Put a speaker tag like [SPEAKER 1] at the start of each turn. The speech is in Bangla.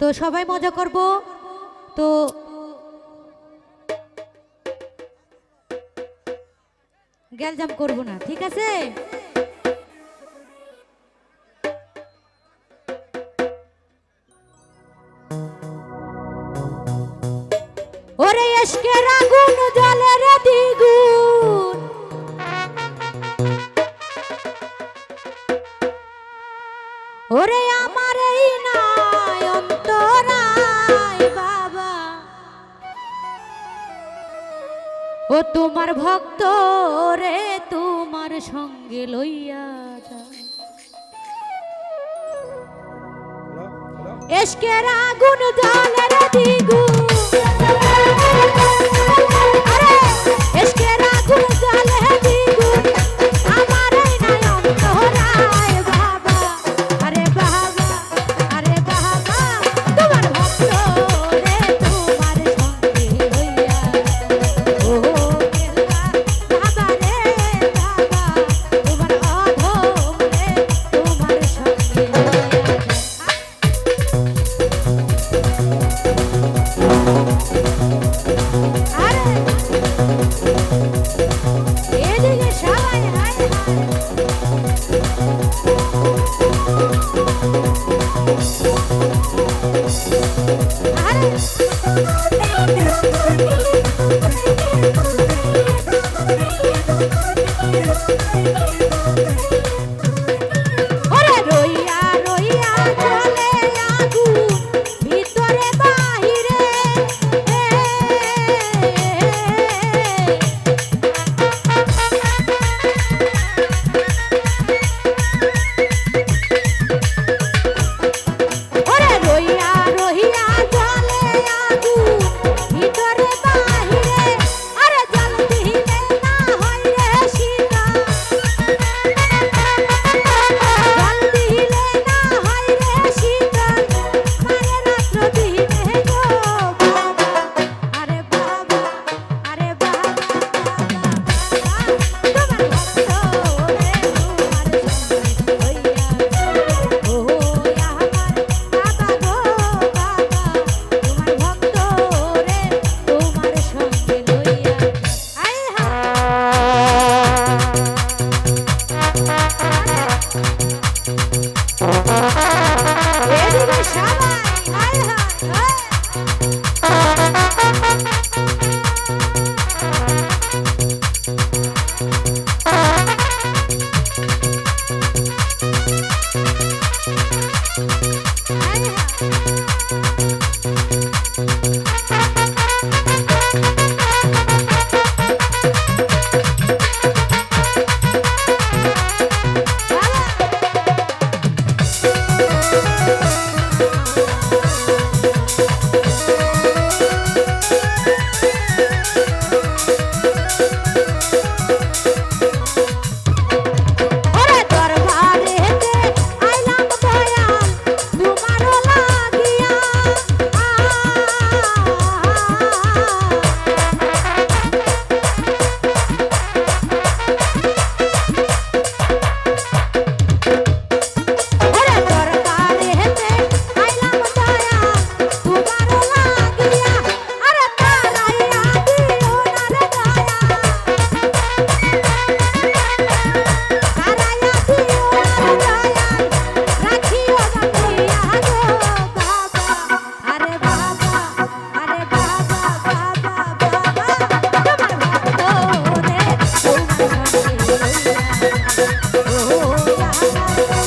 [SPEAKER 1] তো সবাই মজা করব? তো গ্যালজাম করব না, ঠিক আছে? ওরে এসকে রাগুন জলের দ্বিগুণ। সঙ্গে লইয়া যা এসকের আগুন জলের দ্বিগুণ Thank you. Stop. Thank you.